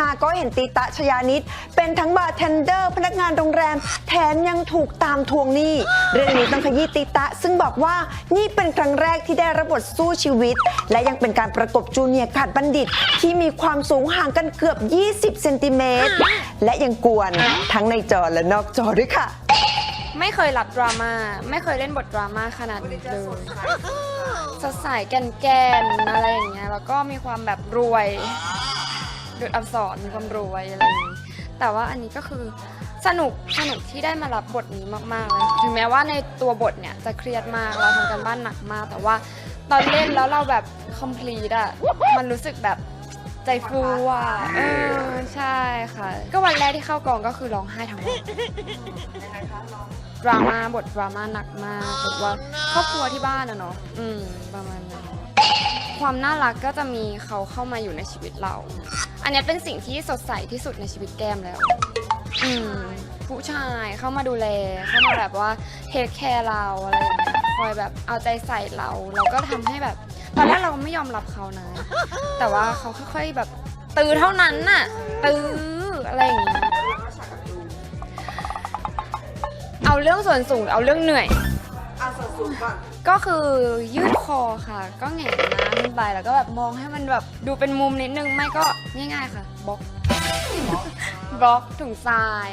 มาก็เห็นตีตะชยานิดเป็นทั้งบาร์เทนเดอร์พนักงานโรงแรม แถมยังถูกตามทวงหนี้ เรื่องนี้ต้องขยี้ตีตะ ซึ่งบอกว่านี่เป็นครั้งแรกที่ได้รับบทสู้ชีวิต และยังเป็นการประกบจูเนียร์ขาดบัณฑิต ที่มีความสูงห่างกันเกือบ 20 เซนติเมตร และยังกวนทั้งในจอและนอกจอด้วยค่ะ ไม่เคยรับดราม่าไม่เคยเล่นบทดราม่าขนาดนี้เลยสดใสแกนแกนอะไรอย่างเงี้ยแล้วก็มีความแบบรวย ดุดอักษรมีความรวยอะไรอย่างงี้แต่ว่าอันนี้ก็คือสนุกสนุกที่ได้มารับบทนี้มากๆเลยถึงแม้ว่าในตัวบทเนี่ยจะเครียดมากเราทำกันบ้านหนักมาก แต่ว่าตอนเล่นแล้วเราแบบ complete อะมันรู้สึกแบบใจฟูอะเออใช่ค่ะ ก็วันแรกที่เข้ากองก็คือร้องไห้ทั้งวันดราม่าบทดราม่าหนักมากบทว่าครอบครัวที่บ้านอะเนาะอืมประมาณนั้น ความน่ารักก็จะมีเขาเข้ามาอยู่ในชีวิตเรา อันนี้เป็นสิ่งที่สดใสที่สุดในชีวิตแก้มแล้ว อืมผู้ชายเข้ามาดูแลเข้ามาแบบว่าเทคแคร์เราอะไรอย่างเงี้ยคอยแบบเอาใจใส่เรา เราก็ทำให้แบบตอนแรกเราไม่ยอมรับเขานะ แต่ว่าเขาค่อยๆแบบตื้อเท่านั้นน่ะ ตื้ออะไรอย่างเงี้ยเอาเรื่องส่วนสูงเอาเรื่องเหนื่อยก็ ก็คือยืดคอค่ะ ก็แหงนหน้าขึ้นไปแล้วก็แบบมองให้มันแบบดูเป็นมุมนิดนึงไม่ก็ง่ายๆค่ะบล็อกบล็อกถุงทราย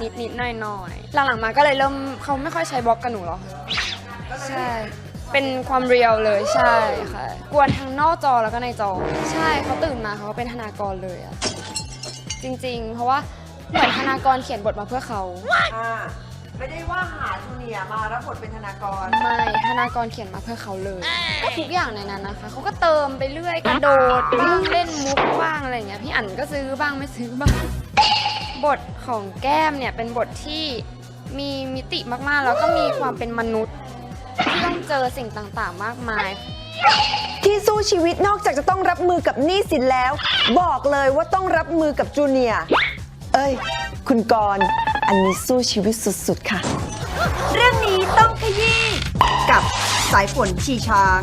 นิดนิดๆหน่อยหน่อยๆหลังๆมาก็เลยเริ่มเขาไม่ค่อยใช้บล็อกกับหนูหรอกใช่ เป็นความเรียลเลยใช่ค่ะ กวนทั้งนอกจอแล้วก็ในจอ ใช่เขาตื่นมาเขาก็เป็นธนากรเลยอะจริง ๆ เพราะว่าเหมือนธนากรเขียนบทมาเพื่อเขา ไม่ได้ว่าหาจูเนียร์มารับบทเป็นธนากร ไม่ธนากรเขียนมาเพื่อเขาเลยก็ทุกอย่างในนั้นนะคะ เขาก็เติมไปเรื่อยกระโดดวิ่งเล่นมุกบ้างอะไรอย่างเงี้ยพี่อั๋นก็ซื้อบ้างไม่ซื้อบ้าง บทของแก้มเนี่ยเป็นบทที่มีมิติมากๆ แล้วก็มีความเป็นมนุษย์ที่ต้องเจอสิ่งต่างๆ มากมาย ที่สู้ชีวิตนอกจากจะต้องรับมือกับหนี้สินแล้ว บอกเลยว่าต้องรับมือกับจูเนียร์เอ้ย คุณกรณ์ อันนี้สู้ชีวิตสุดๆค่ะ เรื่องนี้ต้องขยี้กับสายฝนชีช้าง